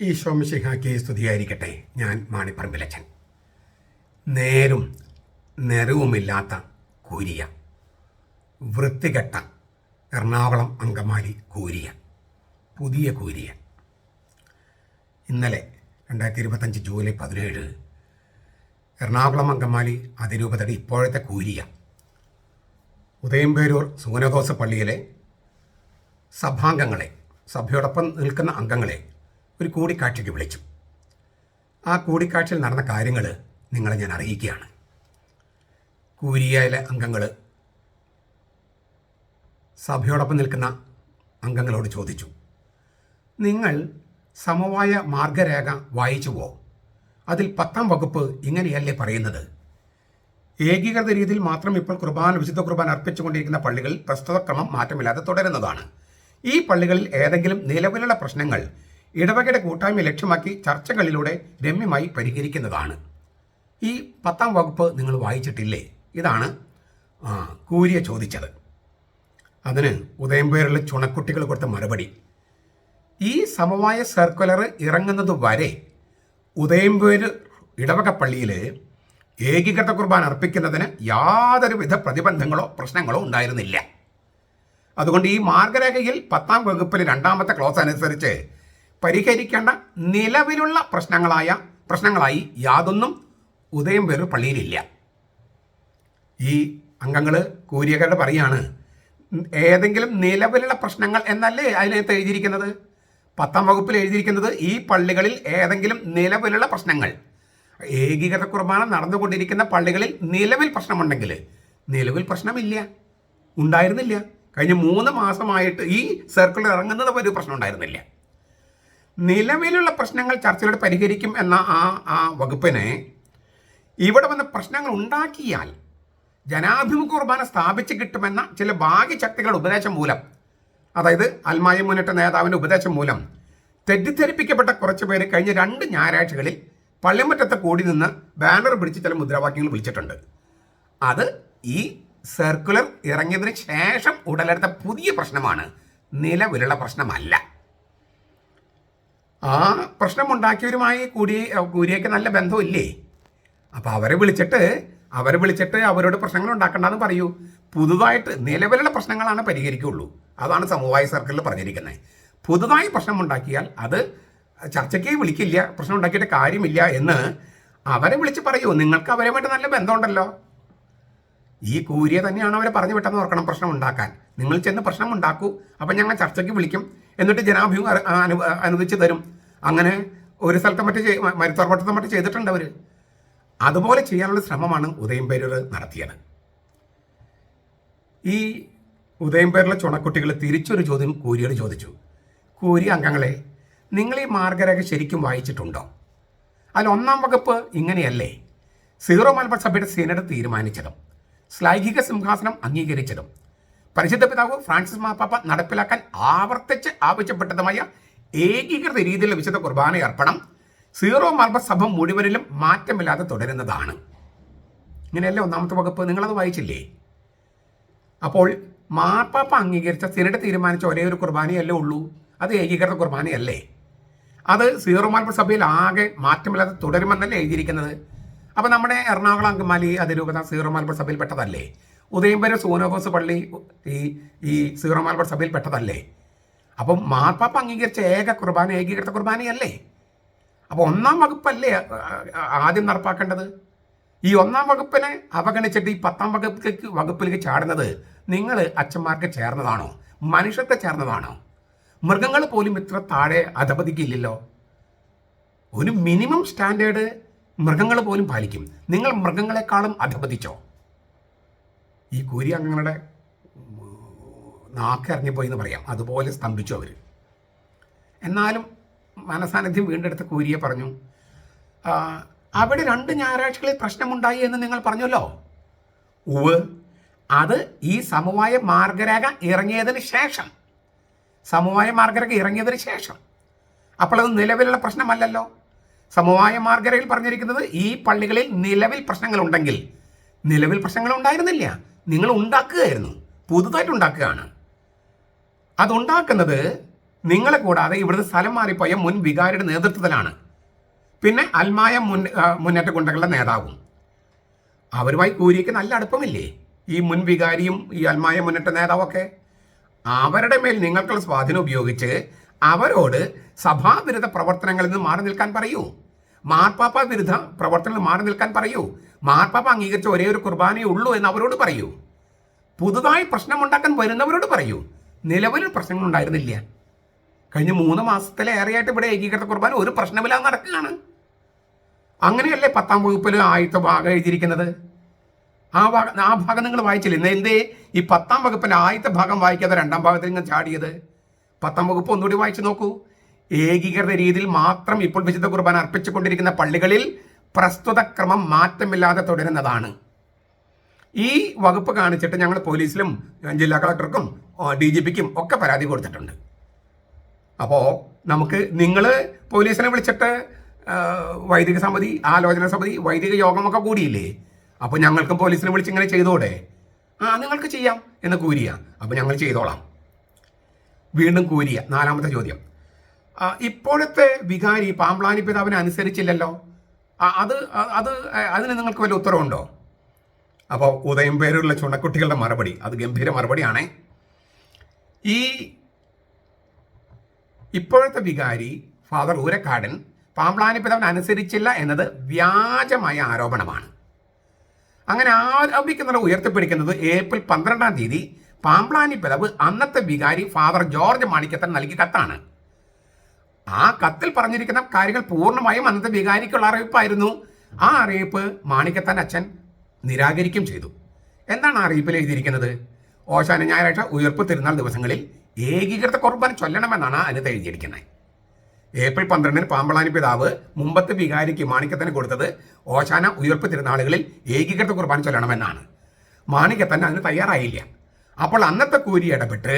ഈശോമിശിഹാക്കി സ്തുതിയായിരിക്കട്ടെ. ഞാൻ മാണിപ്പറമ്പിലച്ചൻ നേരും നിറവുമില്ലാത്ത കൂരിയ. വൃത്തികെട്ട എറണാകുളം അങ്കമാലി കൂരിയ. പുതിയ കൂരിയ. ഇന്നലെ രണ്ടായിരത്തി ഇരുപത്തഞ്ച് ജൂലൈ പതിനേഴ് എറണാകുളം അങ്കമാലി അതിരൂപതയുടെ ഇപ്പോഴത്തെ കൂരിയ. ഉദയംപേരൂർ സൂനദോസ പള്ളിയിലെ സഭാംഗങ്ങളെ സഭയോടൊപ്പം നിൽക്കുന്ന അംഗങ്ങളെ ഒരു കൂടിക്കാഴ്ചയ്ക്ക് വിളിച്ചു. ആ കൂടിക്കാഴ്ചയിൽ നടന്ന കാര്യങ്ങൾ നിങ്ങളെ ഞാൻ അറിയിക്കുകയാണ്. കൂരിയയിലെ അംഗങ്ങൾ സഭയോടൊപ്പം നിൽക്കുന്ന അംഗങ്ങളോട് ചോദിച്ചു നിങ്ങൾ സമവായ മാർഗരേഖ വായിച്ചുവോ? അതിൽ പത്താം വകുപ്പ് ഇങ്ങനെയല്ലേ പറയുന്നത്? ഏകീകൃത രീതിയിൽ മാത്രം ഇപ്പോൾ കുർബാന വിശുദ്ധ കുർബാന അർപ്പിച്ചുകൊണ്ടിരിക്കുന്ന പള്ളികളിൽ പ്രസ്തുത ക്രമം മാറ്റമില്ലാതെ തുടരുന്നതാണ്. ഈ പള്ളികളിൽ ഏതെങ്കിലും നിലവിലുള്ള പ്രശ്നങ്ങൾ ഇടവകയുടെ കൂട്ടായ്മ ലക്ഷ്യമാക്കി ചർച്ചകളിലൂടെ രമ്യമായി പരിഹരിക്കുന്നതാണ്. ഈ പത്താം വകുപ്പ് നിങ്ങൾ വായിച്ചിട്ടില്ലേ? ഇതാണ് കൂരിയ ചോദിച്ചത്. അതിന് ഉദയംപേരിലെ ചുണക്കുട്ടികൾ കൊടുത്ത മറുപടി. ഈ സമവായ സർക്കുലർ ഇറങ്ങുന്നത് വരെ ഉദയംപേര് ഇടവക പള്ളിയിൽ ഏകീകൃത കുർബാന അർപ്പിക്കുന്നതിന് യാതൊരുവിധ പ്രതിബന്ധങ്ങളോ പ്രശ്നങ്ങളോ ഉണ്ടായിരുന്നില്ല. അതുകൊണ്ട് ഈ മാർഗരേഖയിൽ പത്താം വകുപ്പിൽ രണ്ടാമത്തെ ക്ലോസ് അനുസരിച്ച് പരിഹരിക്കേണ്ട നിലവിലുള്ള പ്രശ്നങ്ങളായ പ്രശ്നങ്ങളായി യാതൊന്നും ഉദയം വേറൊരു പള്ളിയിലില്ല. ഈ അംഗങ്ങൾ കൂരിയകളുടെ പറയാണ് ഏതെങ്കിലും നിലവിലുള്ള പ്രശ്നങ്ങൾ എന്നല്ലേ അതിനകത്ത് എഴുതിയിരിക്കുന്നത്? പത്താം വകുപ്പിൽ എഴുതിയിരിക്കുന്നത് ഈ പള്ളികളിൽ ഏതെങ്കിലും നിലവിലുള്ള പ്രശ്നങ്ങൾ. ഏകീകൃത കുർബാന നടന്നുകൊണ്ടിരിക്കുന്ന പള്ളികളിൽ നിലവിൽ പ്രശ്നമുണ്ടെങ്കിൽ നിലവിൽ പ്രശ്നമില്ല ഉണ്ടായിരുന്നില്ല. കഴിഞ്ഞ മൂന്ന് മാസമായിട്ട് ഈ സർക്കിളിൽ ഇറങ്ങുന്നത് ഒരു പ്രശ്നം ഉണ്ടായിരുന്നില്ല. നിലവിലുള്ള പ്രശ്നങ്ങൾ ചർച്ചയിലൂടെ പരിഹരിക്കും എന്ന ആ ആ വകുപ്പിനെ ഇവിടെ വന്ന് പ്രശ്നങ്ങൾ ഉണ്ടാക്കിയാൽ ജനാഭിമുഖ കുർബാന സ്ഥാപിച്ച് കിട്ടുമെന്ന ചില ഭാഗ്യശക്തികളുടെ ഉപദേശം മൂലം അതായത് അൽമായ മുന്നേറ്റ നേതാവിന്റെ ഉപദേശം മൂലം തെറ്റിദ്ധരിപ്പിക്കപ്പെട്ട കുറച്ച് പേര് കഴിഞ്ഞ രണ്ട് ഞായറാഴ്ചകളിൽ പള്ളിമുറ്റത്തെ കൂടി നിന്ന് ബാനർ പിടിച്ച് ചില മുദ്രാവാക്യങ്ങൾ വിളിച്ചിട്ടുണ്ട്. അത് ഈ സർക്കുലർ ഇറങ്ങിയതിന് ശേഷം ഉടലെടുത്ത പുതിയ പ്രശ്നമാണ്. നിലവിലുള്ള പ്രശ്നമല്ല. ആ പ്രശ്നമുണ്ടാക്കിയവരുമായി കൂടി കൂരിയൊക്കെ നല്ല ബന്ധമില്ലേ അപ്പോൾ അവരെ വിളിച്ചിട്ട് അവരെ വിളിച്ചിട്ട് അവരോട് പ്രശ്നങ്ങൾ ഉണ്ടാക്കണ്ടെന്ന് പറയൂ. പുതുതായിട്ട് നിലവിലുള്ള പ്രശ്നങ്ങളാണ് പരിഹരിക്കുള്ളൂ അതാണ് സമവായ സർക്കിളിൽ പറഞ്ഞിരിക്കുന്നത്. പുതുതായി പ്രശ്നം ഉണ്ടാക്കിയാൽ അത് ചർച്ചയ്ക്ക് വിളിക്കില്ല പ്രശ്നം ഉണ്ടാക്കിയിട്ട് കാര്യമില്ല എന്ന് അവരെ വിളിച്ച് പറയൂ. നിങ്ങൾക്ക് അവരുമായിട്ട് നല്ല ബന്ധമുണ്ടല്ലോ. ഈ കൂരിയെ തന്നെയാണ് അവരെ പറഞ്ഞു വിട്ടെന്ന് ഓർക്കണം പ്രശ്നം ഉണ്ടാക്കാൻ. നിങ്ങൾ ചെന്ന് പ്രശ്നം ഉണ്ടാക്കൂ. അപ്പം ഞങ്ങൾ ചർച്ചയ്ക്ക് വിളിക്കും. എന്നിട്ട് അറി- അനു അനുവദിച്ച് തരും. അങ്ങനെ ഒരു സ്ഥലത്തെ മറ്റ് മരുത്തോർവട്ടത്തെ മറ്റ് ചെയ്തിട്ടുണ്ട് അവർ അതുപോലെ ചെയ്യാനുള്ള ശ്രമമാണ് ഉദയം പേരൂർ നടത്തിയത്. ഈ ഉദയം പേരിലെ ചുണക്കുട്ടികൾ തിരിച്ചൊരു ചോദ്യം കൂരിയോട് ചോദിച്ചു. കൂരി അംഗങ്ങളെ നിങ്ങൾ ഈ മാർഗരേഖ ശരിക്കും വായിച്ചിട്ടുണ്ടോ? അതിൽ ഒന്നാം വകുപ്പ് ഇങ്ങനെയല്ലേ. സീറോ മലബാർ സഭയുടെ സീനഡ് തീരുമാനിച്ചതും ശ്ലൈഹിക സിംഹാസനം അംഗീകരിച്ചതും പരിശുദ്ധ പിതാവ് ഫ്രാൻസിസ് മാപ്പാപ്പ നടപ്പിലാക്കാൻ ആവർത്തിച്ച് ആവശ്യപ്പെട്ടതുമായ ഏകീകൃത രീതിയിലുള്ള വിശുദ്ധ കുർബാന അർപ്പണം സീറോ മലബാർ സഭ മുഴുവനിലും മാറ്റമില്ലാതെ തുടരുന്നതാണ്. ഇങ്ങനെയല്ലേ ഒന്നാമത്തെ വകുപ്പ്? നിങ്ങളത് വായിച്ചില്ലേ? അപ്പോൾ മാർപ്പാപ്പ അംഗീകരിച്ച സിനഡ് തീരുമാനിച്ച ഒരേ ഒരു കുർബാനയല്ലേ ഉള്ളൂ. അത് ഏകീകൃത കുർബാനയല്ലേ? അത് സീറോ മാർബ സഭയിൽ ആകെ മാറ്റമില്ലാതെ തുടരുമെന്നല്ലേ എഴുതിയിരിക്കുന്നത്. അപ്പോൾ നമ്മുടെ എറണാകുളം അങ്കമാലി അതിരൂപത സീറോ മാർബ സഭയിൽ പെട്ടതല്ലേ? ഉദയംപുരം സോനോഫോസ് പള്ളി ഈ ഈ സീറോ മലബാർ സഭയിൽ പെട്ടതല്ലേ? അപ്പം മാർപ്പാപ്പ അംഗീകരിച്ച ഏക കുർബാന ഏകീകൃത കുർബാനയല്ലേ? അപ്പോൾ ഒന്നാം വകുപ്പല്ലേ ആദ്യം നടപ്പാക്കേണ്ടത്? ഈ ഒന്നാം വകുപ്പിനെ അവഗണിച്ചിട്ട് ഈ പത്താം വകുപ്പിലേക്ക് വകുപ്പിലേക്ക് ചാടുന്നത് നിങ്ങൾ അച്ഛന്മാർക്ക് ചേർന്നതാണോ? മനുഷ്യർക്ക് ചേർന്നതാണോ? മൃഗങ്ങൾ പോലും ഇത്ര താഴെ അധപതിക്കില്ലല്ലോ? ഒരു മിനിമം സ്റ്റാൻഡേർഡ് മൃഗങ്ങൾ പോലും പാലിക്കും. നിങ്ങൾ മൃഗങ്ങളെക്കാളും അധപതിച്ചോ? ഈ കൂരി അങ്ങനെ നാക്ക് ഇറങ്ങിപ്പോയി എന്ന് പറയാം. അതുപോലെ സ്തംഭിച്ചു അവർ എന്നാലും മനസാന്നിധ്യം വീണ്ടെടുത്ത കൂരിയെ പറഞ്ഞു "ആ, അവിടെ രണ്ട് ഞായറാഴ്ചകളിൽ പ്രശ്നമുണ്ടായി എന്ന് നിങ്ങൾ പറഞ്ഞല്ലോ? ഉവ് അത് ഈ സമവായ മാർഗരേഖ ഇറങ്ങിയതിന് ശേഷം. സമവായ മാർഗരേഖ ഇറങ്ങിയതിന് ശേഷം. അപ്പോൾ അത് നിലവിലുള്ള പ്രശ്നമല്ലല്ലോ. സമവായ മാർഗരേഖയിൽ പറഞ്ഞിരിക്കുന്നത് ഈ പള്ളികളിൽ നിലവിൽ പ്രശ്നങ്ങളുണ്ടെങ്കിൽ. നിലവിൽ പ്രശ്നങ്ങൾ ഉണ്ടായിരുന്നില്ല നിങ്ങൾ ഉണ്ടാക്കുകയായിരുന്നു. പുതുതായിട്ട് ഉണ്ടാക്കുകയാണ്. അതുണ്ടാക്കുന്നത് നിങ്ങളെ കൂടാതെ ഇവിടുത്തെ സ്ഥലം മാറിപ്പോയ മുൻ വികാരിയുടെ നേതൃത്വത്തിലാണ്. പിന്നെ അൽമായ മുൻ മുന്നേറ്റ ഗുണ്ടകളുടെ നേതാവും. അവരുമായി കൂരിക്ക് നല്ല അടുപ്പമില്ലേ? ഈ മുൻ വികാരിയും ഈ അൽമായ മുന്നേറ്റ നേതാവൊക്കെ. അവരുടെ മേൽ നിങ്ങൾക്കുള്ള സ്വാധീനം ഉപയോഗിച്ച് അവരോട് സഭാവിരുദ്ധ പ്രവർത്തനങ്ങളിൽ നിന്ന് മാറി നിൽക്കാൻ പറയൂ. മാർപ്പാപ്പ വിരുദ്ധ പ്രവർത്തനങ്ങളിൽ മാറി നിൽക്കാൻ പറയൂ. മാർപ്പാപ്പ അംഗീകരിച്ച ഒരേ ഒരു കുർബാനയേ ഉള്ളൂ എന്ന് അവരോട് പറയൂ. പുതുതായി പ്രശ്നമുണ്ടാക്കാൻ വരുന്നവരോട് പറയൂ. നിലവിൽ പ്രശ്നങ്ങൾ ഉണ്ടായിരുന്നില്ല കഴിഞ്ഞ മൂന്ന് മാസത്തിലേറെയായിട്ട് ഇവിടെ ഏകീകൃത കുർബാന ഒരു പ്രശ്നമില്ലാതെ നടക്കുകയാണ്. അങ്ങനെയല്ലേ പത്താം വകുപ്പിൽ ആദ്യത്തെ ഭാഗം എഴുതിയിരിക്കുന്നത്? ആ ഭാഗം ആ ഭാഗം നിങ്ങൾ വായിച്ചില്ല? ഇന്ന് എന്തേ? ഈ പത്താം വകുപ്പിന്റെ ആദ്യത്തെ ഭാഗം വായിക്കാതെ രണ്ടാം ഭാഗത്തിൽ നിങ്ങൾ ചാടിയത്. പത്താം വകുപ്പ് ഒന്നുകൂടി വായിച്ചു നോക്കൂ. ഏകീകൃത രീതിയിൽ മാത്രം ഇപ്പോൾ വിശുദ്ധ കുർബാന അർപ്പിച്ചുകൊണ്ടിരിക്കുന്ന പള്ളികളിൽ പ്രസ്തുത ക്രമം മാറ്റമില്ലാതെ തുടരുന്നതാണ്. ഈ വകുപ്പ് കാണിച്ചിട്ട് ഞങ്ങൾ പോലീസിലും ജില്ലാ കളക്ടർക്കും ഡി ജി പിക്കും ഒക്കെ പരാതി കൊടുത്തിട്ടുണ്ട്. അപ്പോൾ നമുക്ക് നിങ്ങൾ പോലീസിനെ വിളിച്ചിട്ട് വൈദിക സമിതി ആലോചന സമിതി വൈദിക യോഗമൊക്കെ കൂടിയില്ലേ? അപ്പോൾ ഞങ്ങൾക്കും പോലീസിനെ വിളിച്ച് ഇങ്ങനെ ചെയ്തോടെ? ആ നിങ്ങൾക്ക് ചെയ്യാം എന്ന് കൂരിയ. അപ്പോൾ ഞങ്ങൾ ചെയ്തോളാം. വീണ്ടും കൂരിയ. നാലാമത്തെ ചോദ്യം. ഇപ്പോഴത്തെ വികാരി പാമ്പ്ലാനി പിതാവിനെ അനുസരിച്ചില്ലല്ലോ? അത് അത് അതിന് നിങ്ങൾക്ക് വലിയ ഉത്തരവുണ്ടോ? അപ്പോൾ ഉദയം പേരുള്ള ചുണക്കുട്ടികളുടെ മറുപടി. അത് ഗംഭീര മറുപടിയാണേ. ഈ ഇപ്പോഴത്തെ വികാരി ഫാദർ ഊരക്കാടൻ പാമ്പ്ലാനി പിതാവിനെ അനുസരിച്ചില്ല എന്നത് വ്യാജമായ ആരോപണമാണ്. അങ്ങനെ ആരോപിക്കുന്നത് ഉയർത്തിപ്പിടിക്കുന്നത് ഏപ്രിൽ പന്ത്രണ്ടാം തീയതി പാമ്പ്ലാനി പിതാവ് അന്നത്തെ വികാരി ഫാദർ ജോർജ് മാണിക്കത്തൻ നൽകിയ കത്താണ്. ആ കത്തിൽ പറഞ്ഞിരിക്കുന്ന കാര്യങ്ങൾ പൂർണമായും അന്നത്തെ വികാരിക്കുള്ള അറിയിപ്പായിരുന്നു. ആ അറിയിപ്പ് മാണിക്കത്തൻ അച്ഛൻ നിരാകരിക്കും ചെയ്തു. എന്താണ് ആ അറിയിപ്പിൽ എഴുതിയിരിക്കുന്നത്? ഓശാന ഞായറാഴ്ച ഉയർപ്പ് തിരുനാൾ ദിവസങ്ങളിൽ ഏകീകൃത കുർബാന ചൊല്ലണമെന്നാണ് അതിനകത്ത് എഴുതിയിരിക്കുന്നത്. ഏപ്രിൽ പന്ത്രണ്ടിന് പാമ്പളാനി പിതാവ് മുമ്പത്തെ വികാരിക്ക് മാണിക്കത്തിന് കൊടുത്തത് ഓശാന ഉയർപ്പ് തിരുനാളുകളിൽ ഏകീകൃത കുർബാന ചൊല്ലണമെന്നാണ്. മാണിക്കത്തന് അതിന് തയ്യാറായില്ല. അപ്പോൾ അന്നത്തെ കൂരി ഇടപെട്ട്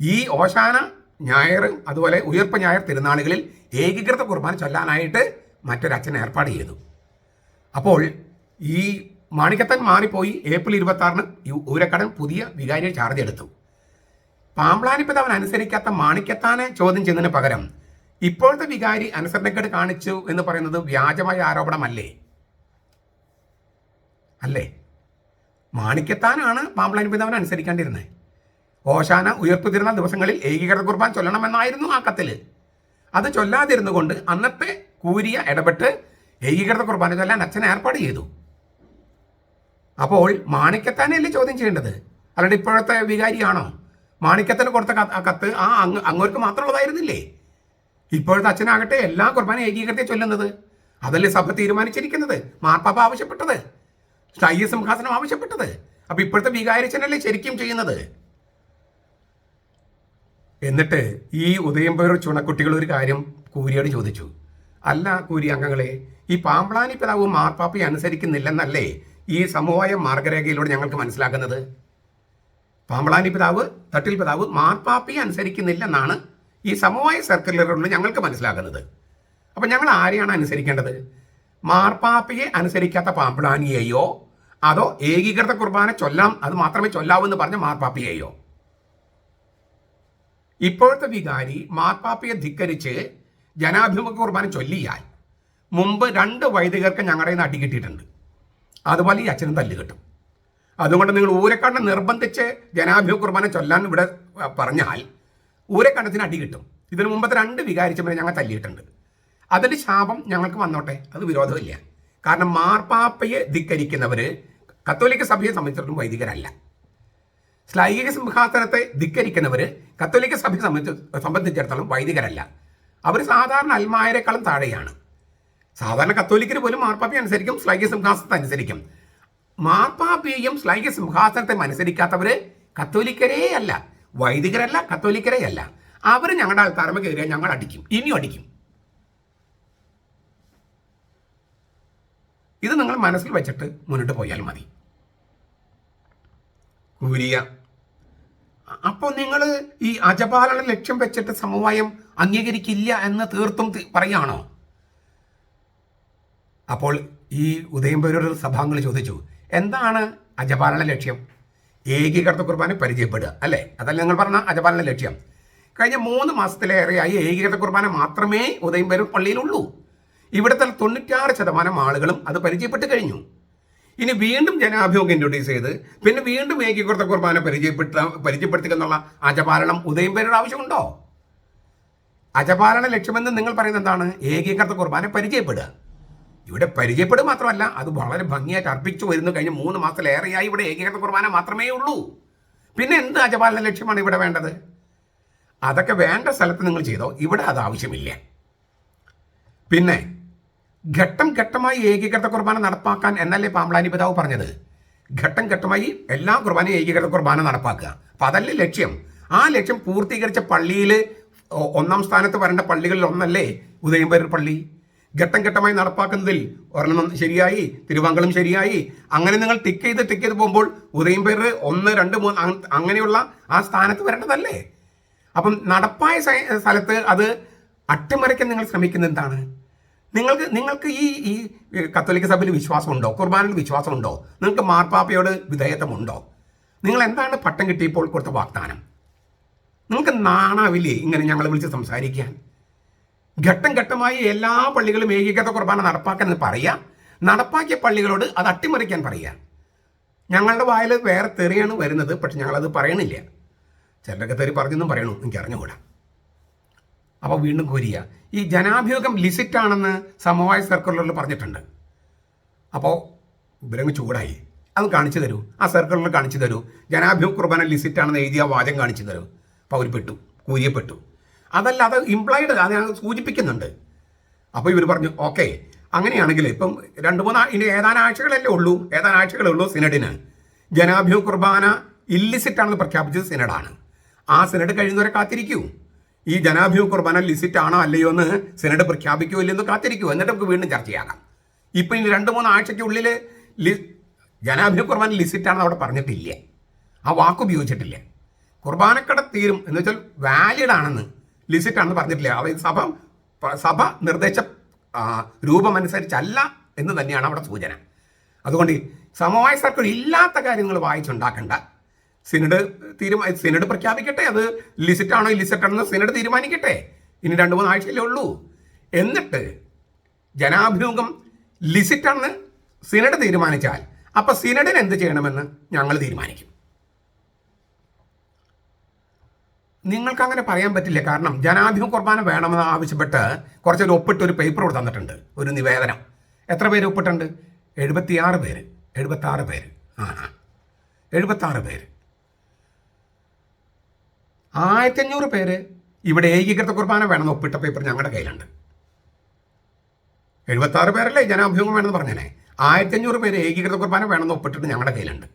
ഈ ഓശാന ഞായർ അതുപോലെ ഉയർപ്പ് ഞായർ തിരുനാളുകളിൽ ഏകീകൃത കുർബാന ചൊല്ലാനായിട്ട് മറ്റൊരച്ഛൻ ഏർപ്പാട് ചെയ്തു. അപ്പോൾ ഈ മാണിക്കത്തൻ മാറിപ്പോയി ഏപ്രിൽ ഇരുപത്തി ആറിന് ഊരക്കടൻ പുതിയ വികാരിയെ ചാർജ് എടുത്തു. പാമ്പ്ലാനി അവൻ അനുസരിക്കാത്ത മാണിക്കത്താനെ ചോദ്യം ചെയ്യുന്നതിന് പകരം ഇപ്പോഴത്തെ വികാരി അനുസരണക്കേട് കാണിച്ചു എന്ന് പറയുന്നത് വ്യാജമായ ആരോപണമല്ലേ? അല്ലേ? മാണിക്കത്താനാണ് പാമ്പ്ലാനി അവൻ അനുസരിക്കേണ്ടിരുന്നത്. ഓശാന ഉയർത്തു തിരുനാൾ ദിവസങ്ങളിൽ ഏകീകൃത കുർബാൻ ചൊല്ലണമെന്നായിരുന്നു ആ കത്തിൽ അത് ചൊല്ലാതിരുന്നു കൊണ്ട് അന്നത്തെ കൂരിയ ഇടപെട്ട് ഏകീകൃത കുർബാന ചൊല്ലാൻ അച്ഛൻ ഏർപ്പാട് ചെയ്തു. അപ്പോൾ മാണിക്കത്താനല്ലേ ചോദ്യം ചെയ്യേണ്ടത്? അല്ലാണ്ട് ഇപ്പോഴത്തെ വികാരിയാണോ? മാണിക്കത്തിന് കൊടുത്ത കത്ത് ആ അങ്ങ് അങ്ങോർക്ക് മാത്രമുള്ളതായിരുന്നില്ലേ? ഇപ്പോഴത്തെ അച്ഛനാകട്ടെ എല്ലാ കുർബാന ഏകീകൃതത്തെ ചൊല്ലുന്നത്. അതല്ലേ സഭ തീരുമാനിച്ചിരിക്കുന്നത്? മാർപ്പാപ്പ ആവശ്യപ്പെട്ടത്. സ്ഥായി സിംഹാസനം ആവശ്യപ്പെട്ടത്. അപ്പൊ ഇപ്പോഴത്തെ വികാരിച്ചനല്ലേ ശരിക്കും ചെയ്യുന്നത്? എന്നിട്ട് ഈ ഉദയംപേർ ചുണക്കുട്ടികൾ ഒരു കാര്യം കൂരിയോട് ചോദിച്ചു. അല്ല കൂരി അംഗങ്ങളെ ഈ പാമ്പ്ളാനി പിതാവ് മാർപ്പാപ്പയെ അനുസരിക്കുന്നില്ലെന്നല്ലേ ഈ സമവായ മാർഗരേഖയിലൂടെ ഞങ്ങൾക്ക് മനസ്സിലാക്കുന്നത്? പാമ്പളാനി പിതാവ് തട്ടിൽ പിതാവ് മാർപ്പാപ്പയെ അനുസരിക്കുന്നില്ലെന്നാണ് ഈ സമവായ സർക്കിളിലൂടെ ഞങ്ങൾക്ക് മനസ്സിലാക്കുന്നത് അപ്പം ഞങ്ങൾ ആരെയാണ് അനുസരിക്കേണ്ടത്? മാർപ്പാപ്പയെ അനുസരിക്കാത്ത പാമ്പളാനിയെയോ? അതോ ഏകീകൃത കുർബാന ചൊല്ലാം അത് മാത്രമേ ചൊല്ലാവൂ എന്ന് പറഞ്ഞ മാർപ്പാപ്പയെയോ? ഇപ്പോഴത്തെ വികാരി മാർപ്പാപ്പയെ ധിക്കരിച്ച് ജനാഭിമുഖ കുർബാന ചൊല്ലിയാൽ മുമ്പ് രണ്ട് വൈദികർക്ക് ഞങ്ങളുടെ നിന്ന് അടി കിട്ടിയിട്ടുണ്ട്. അതുപോലെ ഈ അച്ഛനും തല്ല് കിട്ടും. അതുകൊണ്ട് നിങ്ങൾ ഊരക്കാടിനെ നിർബന്ധിച്ച് ജനാഭിമുഖ കുർബാന ചൊല്ലാൻ ഇവിടെ പറഞ്ഞാൽ ഊരക്കണ്ണത്തിന് അടി കിട്ടും. ഇതിനു മുമ്പത്തെ രണ്ട് വികാരിച്ചവരെ ഞങ്ങൾ തല്ലിയിട്ടുണ്ട്. അതിന്റെ ശാപം ഞങ്ങൾക്ക് വന്നോട്ടെ അത് വിരോധമില്ല. കാരണം മാർപ്പാപ്പയെ ധിക്കരിക്കുന്നവർ കത്തോലിക്ക സഭയെ സംബന്ധിച്ചിടത്തോളം വൈദികരല്ല. ശ്ലൈകിക സിംഹാസനത്തെ ധിക്കരിക്കുന്നവർ കത്തോലിക്ക സഭയെ സംബന്ധിച്ച് സംബന്ധിച്ചിടത്തോളം വൈദികരല്ല. അവർ സാധാരണ അൽമായരെക്കാളും താഴെയാണ്. സാധാരണ കത്തോലിക്കർ പോലും മാർപ്പാപ്പയെ അനുസരിക്കും ശ്ലൈകിക സിംഹാസനത്തെ അനുസരിക്കും. മാർപ്പാപ്പിയും ശ്ലൈകിക സിംഹാസനത്തെ അനുസരിക്കാത്തവർ കത്തോലിക്കരേ അല്ല. വൈദികരല്ല കത്തോലിക്കരേ അല്ല. അവർ ഞങ്ങളുടെ ആൾക്കാരമ്മ കയറിയാൽ ഞങ്ങൾ അടിക്കും. ഇനിയും അടിക്കും. ഇത് നിങ്ങൾ മനസ്സിൽ വെച്ചിട്ട് മുന്നോട്ട് പോയാൽ മതി. കൂരിയ അപ്പോൾ നിങ്ങൾ ഈ അജപാലന ലക്ഷ്യം വെച്ചിട്ട് സമവായം അംഗീകരിക്കില്ല എന്ന് തീർത്തും പറയുകയാണോ? അപ്പോൾ ഈ ഉദയംപേരൂർ സഭാംഗങ്ങൾ ചോദിച്ചു എന്താണ് അജപാലന ലക്ഷ്യം? ഏകീകൃത കുർബാന പരിചയപ്പെടുക അല്ലേ? അതല്ല നിങ്ങൾ പറഞ്ഞ അജപാലന ലക്ഷ്യം. കഴിഞ്ഞ മൂന്ന് മാസത്തിലേറെയായി ഏകീകൃത കുർബാന മാത്രമേ ഉദയംപേരൂർ പള്ളിയിലുള്ളൂ. ഇവിടുത്തെ തൊണ്ണൂറ്റാറ് ശതമാനം ആളുകളും അത് പരിചയപ്പെട്ട് കഴിഞ്ഞു. ഇനി വീണ്ടും ജനാഭിമുഖം ഇൻട്രൊഡ്യൂസ് ചെയ്ത് പിന്നെ വീണ്ടും ഏകീകൃത കുർബാന പരിചയപ്പെട്ട പരിചയപ്പെടുത്തുക എന്നുള്ള അജപാലനം ഉദയംപേരുടെ ആവശ്യമുണ്ടോ? അജപാലന ലക്ഷ്യമെന്ന് നിങ്ങൾ പറയുന്നത് എന്താണ്? ഏകീകൃത കുർബാന പരിചയപ്പെടുക. ഇവിടെ പരിചയപ്പെടുക മാത്രമല്ല അത് വളരെ ഭംഗിയായിട്ട് അർപ്പിച്ചു വരുന്നു. കഴിഞ്ഞ മൂന്ന് മാസത്തിലേറെയായി ഇവിടെ ഏകീകൃത കുർബാന മാത്രമേ ഉള്ളൂ. പിന്നെ എന്ത് അജപാലന ലക്ഷ്യമാണ് ഇവിടെ വേണ്ടത്? അതൊക്കെ വേണ്ട സ്ഥലത്ത് നിങ്ങൾ ചെയ്തോ? ഇവിടെ അത് ആവശ്യമില്ല. പിന്നെ ഘട്ടം ഘട്ടമായി ഏകീകൃത കുർബാന നടപ്പാക്കാൻ എന്നല്ലേ പാമ്പളാനി പിതാവ് പറഞ്ഞത്? ഘട്ടം ഘട്ടമായി എല്ലാ കുർബാനയും ഏകീകൃത കുർബാന നടപ്പാക്കുക. അപ്പം അതല്ലേ ലക്ഷ്യം. ആ ലക്ഷ്യം പൂർത്തീകരിച്ച പള്ളിയിൽ ഒന്നാം സ്ഥാനത്ത് വരേണ്ട പള്ളികളിൽ ഒന്നല്ലേ ഉദയംപേരൂർ പള്ളി? ഘട്ടം ഘട്ടമായി നടപ്പാക്കുന്നതിൽ ഒരെണ്ണം ശരിയായി തിരുവാങ്കളും ശരിയായി. അങ്ങനെ നിങ്ങൾ ടിക്ക് ചെയ്ത് ടിക്ക് ചെയ്ത് പോകുമ്പോൾ ഉദയംപേര് ഒന്ന് രണ്ട് മൂന്ന് അങ്ങനെയുള്ള ആ സ്ഥാനത്ത് വരേണ്ടതല്ലേ? അപ്പം നടപ്പായ സ്ഥലത്ത് അത് അട്ടിമറിക്കാൻ നിങ്ങൾ ശ്രമിക്കുന്ന എന്താണ്? നിങ്ങൾക്ക് നിങ്ങൾക്ക് ഈ ഈ കത്തോലിക്ക സഭയിൽ വിശ്വാസമുണ്ടോ? കുർബാനയിൽ വിശ്വാസമുണ്ടോ? നിങ്ങൾക്ക് മാർപ്പാപ്പയോട് വിധേയത്വമുണ്ടോ നിങ്ങൾ എന്താണ് പട്ടം കിട്ടിയപ്പോൾ കൊടുത്ത വാഗ്ദാനം? നിങ്ങൾക്ക് നാണാവില്ലേ ഇങ്ങനെ ഞങ്ങളെ വിളിച്ച് സംസാരിക്കാൻ? ഘട്ടം ഘട്ടമായി എല്ലാ പള്ളികളും ഏകീകൃത കുർബാന നടപ്പാക്കാൻ പറയുക നടപ്പാക്കിയ പള്ളികളോട് അത് അട്ടിമറിക്കാൻ പറയുക ഞങ്ങളുടെ വായിൽ വേറെ തെറിയാണ് വരുന്നത് പക്ഷെ ഞങ്ങളത് പറയണില്ല. ചിലരൊക്കെ തെറി പറഞ്ഞെന്നും പറയണു എനിക്ക് അറിഞ്ഞുകൂടാ അപ്പോൾ വീണ്ടും കോരിയ. ഈ ജനാഭിയോഗം ലിസിറ്റ് ആണെന്ന് സമവായ സർക്കിളുകളിൽ പറഞ്ഞിട്ടുണ്ട്. അപ്പോൾ ഇവരങ്ങ് ചൂടായി. അത് കാണിച്ചു തരൂ. ആ സർക്കിളിൽ കാണിച്ചു തരൂ. ജനാഭിമുഖ കുർബാന ലിസിറ്റ് ആണെന്ന് എഴുതിയ വാചം കാണിച്ചു തരൂ. അപ്പോൾ അവർ പെട്ടു. കൂരിയപ്പെട്ടു. അതല്ല അത് ഇംപ്ലൈഡ് അത് ഞാൻ സൂചിപ്പിക്കുന്നുണ്ട്. അപ്പോൾ ഇവർ പറഞ്ഞു ഓക്കെ. അങ്ങനെയാണെങ്കിൽ ഇപ്പം രണ്ട് മൂന്ന് ഇനി ഏതാനും ആഴ്ചകളല്ലേ ഉള്ളൂ. ഏതാനും ആഴ്ചകളേ ഉള്ളൂ സിനഡിന്. ജനാഭിമുഖ കുർബാന ഇല്ലിസിറ്റ് ആണെന്ന് പ്രഖ്യാപിച്ചത് സിനഡാണ്. ആ സിനഡ് കഴിയുന്നവരെ കാത്തിരിക്കൂ. ഈ ജനാഭിമുഖ കുർബാന ലിസിറ്റ് ആണോ അല്ലയോ എന്ന് സെനറ്റ് പ്രഖ്യാപിക്കുമോ ഇല്ലെന്ന് കാത്തിരിക്കുമോ എന്നിട്ട് നമുക്ക് വീണ്ടും ചർച്ച ചെയ്യാം ഇപ്പം ഇനി രണ്ട് മൂന്ന് ആഴ്ചയ്ക്കുള്ളിൽ ലി ജനാഭിമുഖ കുർബാന ലിസിറ്റ് ആണെന്ന് അവിടെ പറഞ്ഞിട്ടില്ല? ആ വാക്ക് ഉപയോഗിച്ചിട്ടില്ല? കുർബാനക്കട തീരും എന്ന് വെച്ചാൽ വാലിഡ് ആണെന്ന് ലിസിറ്റ് ആണെന്ന് പറഞ്ഞിട്ടില്ല? അതായത് സഭ സഭ നിർദ്ദേശ രൂപമനുസരിച്ചല്ല എന്ന് തന്നെയാണ് അവിടെ സൂചന. അതുകൊണ്ട് സമവായ സർക്കിൾ ഇല്ലാത്ത കാര്യങ്ങൾ വായിച്ചുണ്ടാക്കണ്ട. സിനഡ് തീരുമാ സിനഡ് പ്രഖ്യാപിക്കട്ടെ. അത് ലിസിറ്റ് ആണോ ഇലിസിറ്റ് ആണെന്ന് സിനഡ് തീരുമാനിക്കട്ടെ. ഇനി രണ്ട് മൂന്ന് ആഴ്ചയല്ലേ ഉള്ളൂ. എന്നിട്ട് ജനാഭിമുഖം ലിസിറ്റ് ആണെന്ന് സിനഡ് തീരുമാനിച്ചാൽ അപ്പൊ സിനഡിന് എന്ത് ചെയ്യണമെന്ന് ഞങ്ങൾ തീരുമാനിക്കും. നിങ്ങൾക്ക് അങ്ങനെ പറയാൻ പറ്റില്ല. കാരണം ജനാധിപത്യ കുർബാന വേണമെന്ന് ആവശ്യപ്പെട്ട് കുറച്ചൊരു ഒപ്പിട്ട് ഒരു പേപ്പർ ഇവിടെ തന്നിട്ടുണ്ട്. ഒരു നിവേദനം. എത്ര പേര് ഒപ്പിട്ടുണ്ട്? എഴുപത്തിയാറ് പേര്. എഴുപത്താറ് പേര്. ആ എഴുപത്താറ് പേര്. ആയിരത്തി അഞ്ഞൂറ് പേര് ഇവിടെ ഏകീകൃത കുർബാന വേണമെന്ന് ഒപ്പിട്ട പേപ്പർ ഞങ്ങളുടെ കയ്യിലുണ്ട്. എഴുപത്താറ് പേരല്ലേ ജനാഭിമുഖം വേണമെന്ന് പറഞ്ഞേനെ. ആയിരത്തി അഞ്ഞൂറ് പേര് ഏകീകൃത കുർബാന വേണമെന്ന് ഒപ്പിട്ടിട്ട് ഞങ്ങളുടെ കയ്യിലുണ്ട്.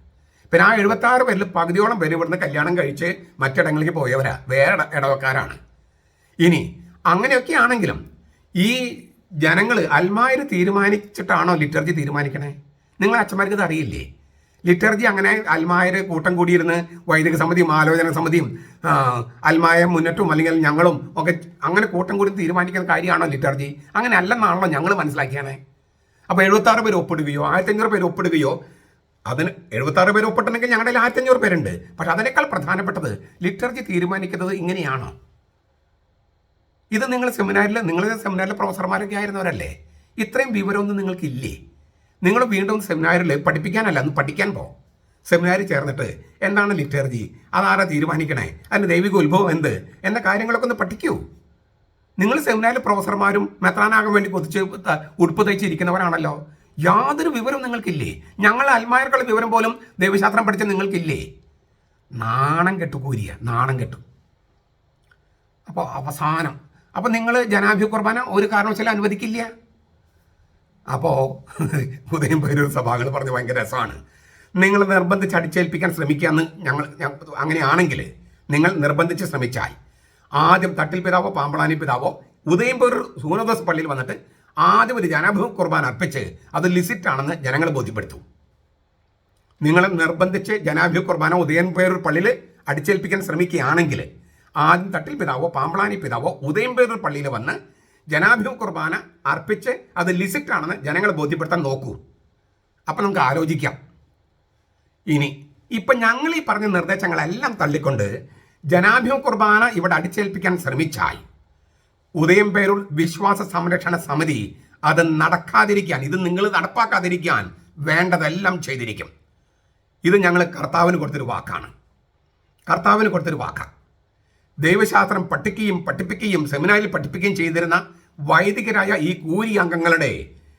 പിന്നെ ആ എഴുപത്താറ് പേരിൽ പകുതിയോളം പേര് ഇവിടുന്ന് കല്യാണം കഴിച്ച് മറ്റിടങ്ങളിലേക്ക് പോയവരാ. വേറെ ഇട- ഇടവക്കാരാണ്. ഇനി അങ്ങനെയൊക്കെ ആണെങ്കിലും ഈ ജനങ്ങൾ അൽമാര് തീരുമാനിച്ചിട്ടാണോ ലിറ്റർജി തീരുമാനിക്കണേ? നിങ്ങൾ അച്ഛന്മാർക്ക് ഇത് അറിയില്ലേ? ലിറ്റർജി അങ്ങനെ അൽമായര് കൂട്ടം കൂടിയിരുന്ന് വൈദിക സമിതിയും ആലോചന സമിതിയും അൽമായ മുന്നറ്റും അല്ലെങ്കിൽ ഞങ്ങളും ഒക്കെ അങ്ങനെ കൂട്ടം കൂടി തീരുമാനിക്കുന്ന കാര്യമാണോ ലിറ്റർജി? അങ്ങനെ അല്ലെന്നാണല്ലോ ഞങ്ങൾ മനസ്സിലാക്കിയാണേ. അപ്പോൾ എഴുപത്താറ് പേര് ഒപ്പിടുകയോ ആയിരത്തഞ്ഞൂറ് പേര് ഒപ്പിടുകയോ അതിന് എഴുപത്താറ് പേര് ഒപ്പിട്ടുണ്ടെങ്കിൽ ഞങ്ങളുടെ ആയിരത്തഞ്ഞൂറ് പേരുണ്ട്. പക്ഷെ അതിനേക്കാൾ പ്രധാനപ്പെട്ടത് ലിറ്റർജി തീരുമാനിക്കുന്നത് ഇങ്ങനെയാണോ. ഇത് നിങ്ങൾ സെമിനാറിൽ നിങ്ങളുടെ സെമിനാറിലെ പ്രൊഫസർമാരൊക്കെ ആയിരുന്നവരല്ലേ? ഇത്രയും വിവരമൊന്നും നിങ്ങൾക്കില്ലേ? നിങ്ങൾ വീണ്ടും സെമിനാറിൽ പഠിപ്പിക്കാനല്ല അന്ന് പഠിക്കാൻ പോ. സെമിനാറിൽ ചേർന്നിട്ട് എന്താണ് ലിറ്റർജി? അതാരാ തീരുമാനിക്കണേ? അതിന്റെ ദൈവിക ഉത്ഭവം എന്ത്? എന്ന കാര്യങ്ങളൊക്കെ ഒന്ന് പഠിക്കൂ. നിങ്ങൾ സെമിനാറിൽ പ്രൊഫസർമാരും മെത്രാനാകാൻ വേണ്ടി കൊതിച്ച് ഉടുപ്പ് തയ്ച്ചിരിക്കുന്നവരാണല്ലോ യാതൊരു വിവരം നിങ്ങൾക്കില്ലേ? ഞങ്ങൾ അൽമായർക്കുള്ള വിവരം പോലും ദൈവശാസ്ത്രം പഠിച്ച നിങ്ങൾക്കില്ലേ? നാണം കെട്ടു കൂരിയ നാണം കെട്ടു. അപ്പോൾ അവസാനം. അപ്പോൾ നിങ്ങൾ ജനാഭ്യ കുർബാന ഒരു കാരണവശാലും അനുവദിക്കില്ല. അപ്പോൾ ഉദയം പേരൂർ സഭകൾ പറഞ്ഞ് ഭയങ്കര രസമാണ്. നിങ്ങൾ നിർബന്ധിച്ച് അടിച്ചേൽപ്പിക്കാൻ ശ്രമിക്കാമെന്ന് ഞങ്ങൾ അങ്ങനെയാണെങ്കിൽ നിങ്ങൾ നിർബന്ധിച്ച് ശ്രമിച്ചാൽ ആദ്യം തട്ടിൽ പിതാവോ പാമ്പളാനി പിതാവോ ഉദയം പേരൂർ സൂനദോസ് പള്ളിയിൽ വന്നിട്ട് ആദ്യം ഒരു ജനാഭ്യ കുർബാന അർപ്പിച്ച് അത് ലിസിറ്റ് ആണെന്ന് ജനങ്ങളെ ബോധ്യപ്പെടുത്തും. നിങ്ങളെ നിർബന്ധിച്ച് ജനാഭിമ കുർബാന ഉദയം പേരൂർ പള്ളിയിൽ അടിച്ചേൽപ്പിക്കാൻ ശ്രമിക്കുകയാണെങ്കിൽ ആദ്യം തട്ടിൽ പിതാവോ പാമ്പളാനി പിതാവോ ഉദയം പേരൂർ പള്ളിയിൽ വന്ന് ജനാഭ്യ കുർബാന അർപ്പിച്ച് അത് ലിസിറ്റ് ആണെന്ന് ജനങ്ങളെ ബോധ്യപ്പെടുത്താൻ നോക്കൂ. അപ്പം നമുക്ക് ആലോചിക്കാം. ഇനി ഇപ്പം ഞങ്ങൾ ഈ പറഞ്ഞ നിർദ്ദേശങ്ങളെല്ലാം തള്ളിക്കൊണ്ട് ജനാഭിമുഖ കുർബാന ഇവിടെ അടിച്ചേൽപ്പിക്കാൻ ശ്രമിച്ചാൽ ഉദയം പേരൂർ വിശ്വാസ സംരക്ഷണ സമിതി അത് നടക്കാതിരിക്കാൻ ഇത് നിങ്ങൾ നടപ്പാക്കാതിരിക്കാൻ വേണ്ടതെല്ലാം ചെയ്തിരിക്കും. ഇത് ഞങ്ങൾ കർത്താവിന് കൊടുത്തൊരു വാക്കാണ്. കർത്താവിന് കൊടുത്തൊരു വാക്കാണ് ദൈവശാസ്ത്രം പഠിക്കുകയും പഠിപ്പിക്കുകയും സെമിനാറിൽ പഠിപ്പിക്കുകയും ചെയ്തിരുന്ന വൈദികരായ ഈ കൂലി അംഗങ്ങളുടെ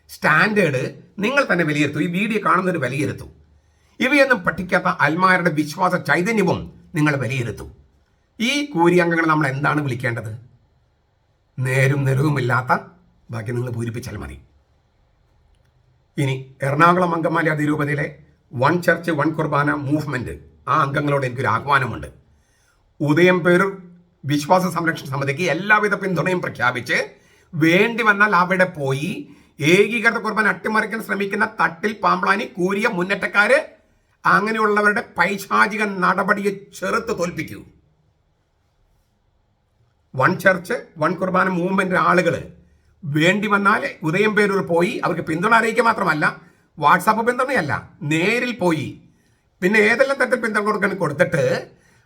സ്റ്റാൻഡേർഡ് നിങ്ങൾ തന്നെ വിലയിരുത്തു. ഈ വീഡിയോ കാണുന്നൊരു വിലയിരുത്തു. ഇവയൊന്നും പഠിക്കാത്ത അൽമാരുടെ വിശ്വാസ ചൈതന്യവും നിങ്ങൾ വിലയിരുത്തു. ഈ കൂലി അംഗങ്ങളെ നമ്മൾ എന്താണ് വിളിക്കേണ്ടത്? നേരും നിരവുമില്ലാത്ത ബാക്കി നിങ്ങൾ പൂരിപ്പിച്ചാൽ മതി. ഇനി എറണാകുളം അങ്കമാലി അതിരൂപതയിലെ one church one Qurbana movement ആ അംഗങ്ങളോട് എനിക്കൊരു ആഹ്വാനമുണ്ട്. ഉദയം പേരൂർ വിശ്വാസ സംരക്ഷണ സമിതിക്ക് എല്ലാവിധ പിന്തുണയും പ്രഖ്യാപിച്ച് വേണ്ടി വന്നാൽ അവിടെ പോയി. ഏകീകൃത കുർബാന അട്ടിമറിക്കാൻ ശ്രമിക്കുന്ന തട്ടിൽ പാമ്പ്ളാനി കൂരിയ മുന്നേറ്റക്കാര് അങ്ങനെയുള്ളവരുടെ പൈശാചിക നടപടിയെ ചെറുത്ത് തോൽപ്പിക്കൂ. One church one Qurbana movement ആളുകൾ വേണ്ടി വന്നാൽ ഉദയം പേരൂർ പോയി. അവർക്ക് പിന്തുണ അറിയിക്കുക മാത്രമല്ല വാട്സാപ്പ് പിന്തുണയല്ല നേരിൽ പോയി. പിന്നെ ഏതെല്ലാം തരത്തിൽ പിന്തുണ കൊടുക്കാൻ കൊടുത്തിട്ട്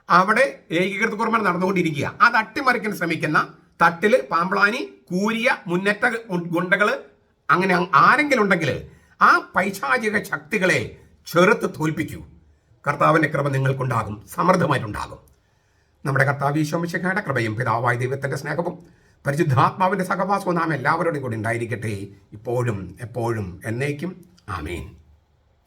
അവിടെ ഏകീകൃത കുർബാന നടന്നുകൊണ്ടിരിക്കുക. അത് അട്ടിമറിക്കാൻ ശ്രമിക്കുന്ന തട്ടിൽ പാമ്പ്ളാനി കൂരിയ മുന്നേറ്റ ഗുണ്ടകൾ അങ്ങനെ ആരെങ്കിലും ഉണ്ടെങ്കിൽ ആ പൈശാചിക ശക്തികളെ ചെറുത്ത് തോൽപ്പിക്കൂ. കർത്താവിന്റെ കൃപ നിങ്ങൾക്കുണ്ടാകും സമൃദ്ധമായിട്ടുണ്ടാകും. നമ്മുടെ കർത്താവ് ഈശോമിശിഖയുടെ കൃപയും പിതാവായ ദൈവത്തിന്റെ സ്നേഹവും പരിശുദ്ധാത്മാവിന്റെ സഹവാസവും നാം എല്ലാവരോടും കൂടി ഉണ്ടായിരിക്കട്ടെ. ഇപ്പോഴും എപ്പോഴും എന്നേക്കും. ആമേൻ.